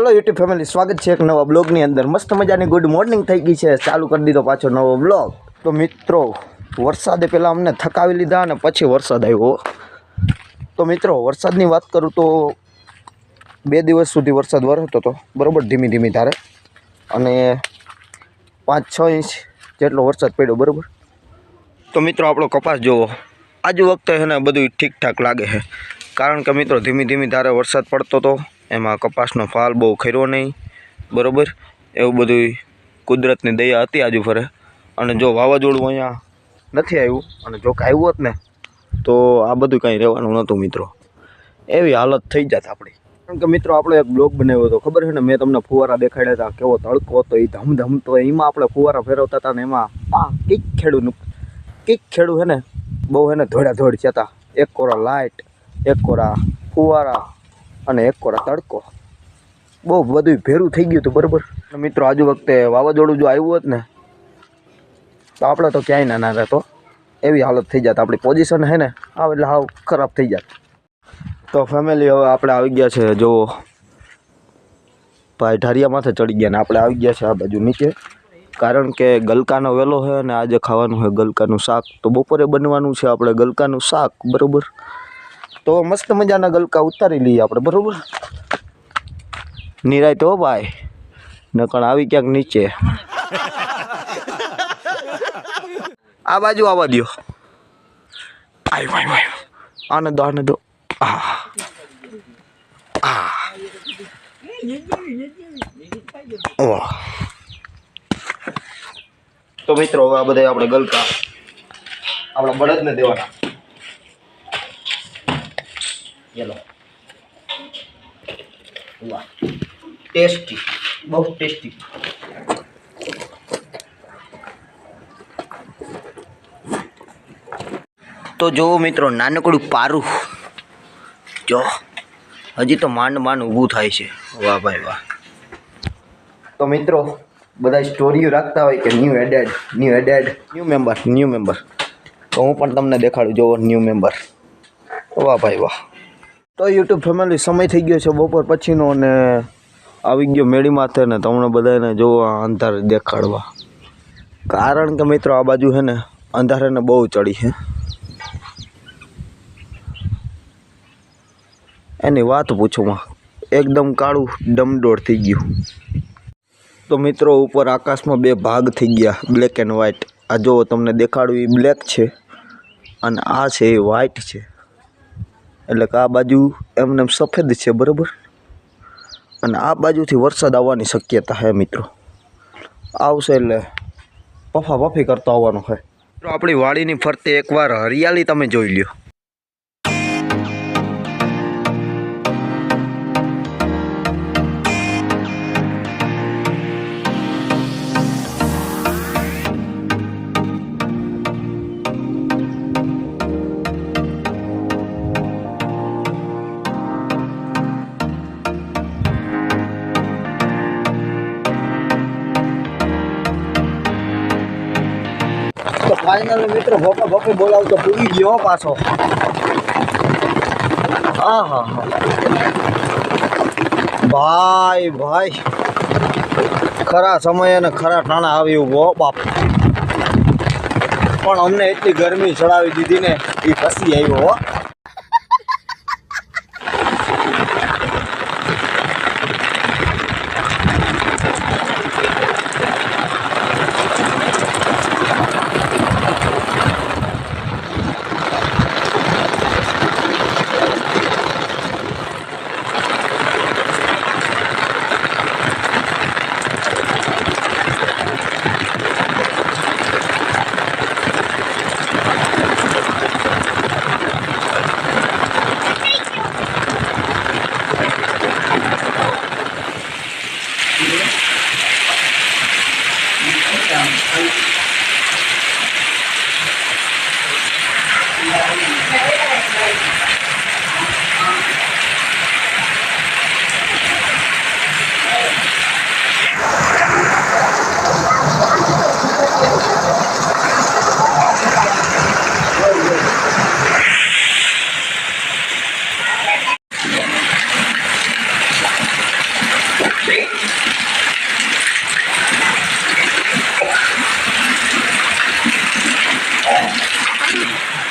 Hello YouTube family સ્વાગત છે એક નવા બ્લોગની અંદર. મસ્ત મજાની ગુડ મોર્નિંગ થઈ ગઈ છે. ચાલુ કરી દીધો પાછો નવો બ્લોગ. તો મિત્રો, વરસાદે પહેલાં અમને થકાવી લીધા અને પછી વરસાદ આવ્યો. તો મિત્રો, વરસાદની વાત કરું તો બે દિવસ સુધી વરસાદ વરસતો હતો. બરાબર, ધીમી ધીમી ધારે. અને પાંચ છ ઇંચ જેટલો વરસાદ પડ્યો, બરાબર? તો મિત્રો, આપણો કપાસ જોવો આજ વખતે છે ને બધું ઠીકઠાક લાગે છે. કારણ કે મિત્રો, ધીમી ધીમી ધારે વરસાદ પડતો હતો એમાં કપાસનો ફાલ બહુ ખર્યો નહીં, બરાબર? એવું બધું કુદરતની દયા હતી આજુ ફરે. અને જો વાવાઝોડું અહીંયા નથી આવ્યું, અને જો આવ્યું હોત ને, તો આ બધું કાંઈ રહેવાનું નહોતું મિત્રો. એવી હાલત થઈ જાત આપણી. કારણ કે મિત્રો, આપણે એક બ્લોગ બનાવ્યો હતો, ખબર છે ને? મેં તમને ફુવારા દેખાડ્યા હતા, કેવો તડકો હતો એ ધમ ધમ તો એમાં આપણે ફુવારા ફેરવતા હતા ને, એમાં આ કીક ખેડૂનું કીક ખેડૂ છે ને, બહુ છે ને ધોળા ધોળ હતા એક કોરા લાઇટ એક કોરા ફુવારા અને એક કોરા તડકો. બહુ બધું ભેરું થઈ ગયું હતું, બરાબર? મિત્રો, આજુ વખતે વાવાઝોડું જો આવ્યું હોત ને, તો આપણે તો ક્યાંય ના ના રહેતો એવી હાલત થઈ જાત આપણી પોઝિશન હે ને આવ એટલે હાવ ખરાબ થઈ જાત. તો ફેમિલી હવે આપણે આવી ગયા છે જો ભાઈ ઢારિયામાંથી ચડી ગયા ને આપણે આવી ગયા છે આ બાજુ નીચે. કારણ કે ગલકાનો વેલો છે અને આજે ખાવાનું છે ગલકાનું શાક. તો બપોરે બનવાનું છે આપણે ગલકાનું શાક, બરાબર? તો મસ્ત મજાના ગલકા ઉતારી લઈએ આપણે, બરાબર? નિરાય તો ભાઈ. નકણ આવી ક્યાંક નીચે. આ બાજુ આવવા દો આય, વાય વાય. આને દો આને દો. આ. આ. તો મિત્રો આ બધા આપણે ગલકા આપણા બળદને દેવાના. ચલો વાહ ટેસ્ટી બહુ ટેસ્ટી તો જુઓ મિત્રો, નાનકડું પારું. જો, હજી તો માંડ માંડ ઊભું થાય છે. વાહ ભાઈ વાહ. તો મિત્રો, બધા સ્ટોરીઓ રાખતા હોય કે new added new added new member new member તો હું પણ તમને દેખાડું જોવો ન્યૂ મેમ્બર વાહ ભાઈ વાહ. તો યુટ્યુબ ફેમિલી સમય થઈ ગયો છે બપોર પછીનો અને આવી ગયો મેળી માથે ને તમને બધાને જોવા અંધાર દેખાડવા. કારણ કે મિત્રો આ બાજુ છે ને અંધારેને બહુ ચડી છે એની વાત પૂછુંમાં. એકદમ કાળું ડમડોળ થઈ ગયું. તો મિત્રો ઉપર આકાશમાં બે ભાગ થઈ ગયા બ્લેક એન્ડ વ્હાઇટ આ જો તમને દેખાડવું એ બ્લેક છે અને આ છે એ વ્હાઇટ છે. એટલે કે આ બાજુ એમને સફેદ છે, બરાબર? અને આ બાજુથી વરસાદ આવવાની શક્યતા છે, મિત્રો. આવશે એટલે પફા પફી કરતો આવવાનો છે. આપણી વાડીની ફરતે એકવાર હરિયાળી તમે જોઈ લ્યો. ફાઇનલ મિત્રો, ભોપે ભોપે બોલાવતો, પૂરી ગયો પાછો. હા હા હા. ભાઈ ભાઈ. ખરા સમયે અને ખરા ટાણા આવ્યું હો, બાપ. પણ અમને એટલી ગરમી ચડાવી દીધી ને એ પછી આવ્યો હો.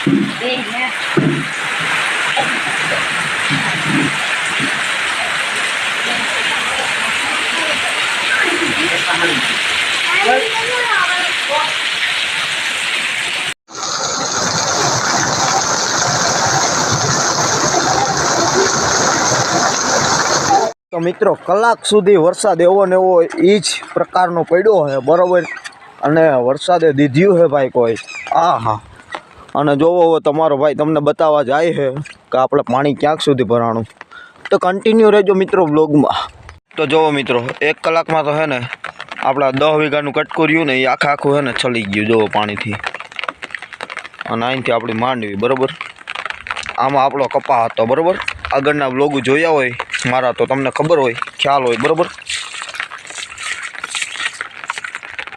તો મિત્રો, કલાક સુધી વરસાદ એવો ને એવો એ જ પ્રકારનો પડ્યો છે બરોબર? અને વરસાદે દીધ્યું છે ભાઈ કોઈ? આ હા અને જોવો હોય તમારો ભાઈ તમને બતાવવા જાય છે કે આપણે પાણી ક્યાંક સુધી ભરાણું. તો કન્ટિન્યુ રહેજો મિત્રો બ્લોગમાં તો જોવો મિત્રો, એક કલાકમાં તો હે ને આપણા દસ વીઘાનું કટકું રહ્યું ને એ આખા આખું છે ને છલી ગયું જોવો પાણીથી. અને અહીંથી આપણી માંડવી, બરાબર? આમાં આપણો કપા હતો, બરાબર? આગળના બ્લોગ જોયા હોય, મારા તો તમને ખબર હોય, ખ્યાલ હોય, બરાબર?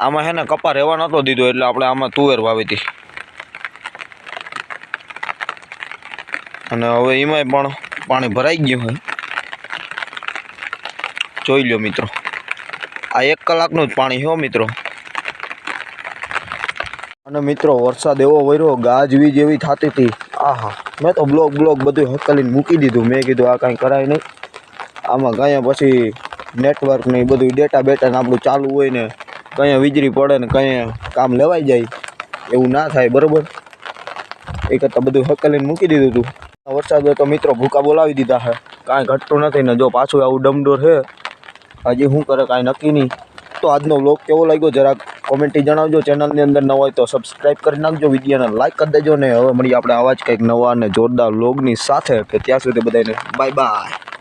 આમાં હે ને કપા રહેવા નહોતો દીધો એટલે આપણે આમાં તુવેર વાવી હતી અને હવે એમાંય પણ પાણી ભરાઈ ગયું હોય. જોઈ લ્યો મિત્રો. આ એક કલાકનું જ પાણી હો મિત્રો. અને મિત્રો, વરસાદ એવો વર્યો ગાજવીજ એવી થતી હતી. આહા, મેં તો બ્લોક બ્લોક બધું હકલીને મૂકી દીધું. મેં કીધું આ કાંઈ કરાય નહીં. આમાં કાંઈ પછી નેટવર્ક ને બધું ડેટા બેટાને આપણું ચાલુ હોય ને કંઈ વીજળી પડે ને કંઈ કામ લેવાઈ જાય. એવું ના થાય, બરોબર? એ કરતાં બધું હકલીને મૂકી દીધું હતું વરસાદ તો મિત્રો ભૂકા બોલાવી દીધા છે. કાંઈ ઘટતું નથી ને જો પાછું આવું ડમડોર છે, હજી શું કરે કાંઈ નક્કી નહીં. તો આજનો વ્લોગ કેવો લાગ્યો જરાક કોમેન્ટથી જણાવજો. ચેનલની અંદર ન હોય તો સબસ્ક્રાઈબ કરી નાખજો, વિડીયોને લાઈક કરી દેજો ને હવે મળીએ આપણે આવા જ કંઈક નવા અને જોરદાર વ્લોગની સાથે. કે ત્યાં સુધી બધાને બાય બાય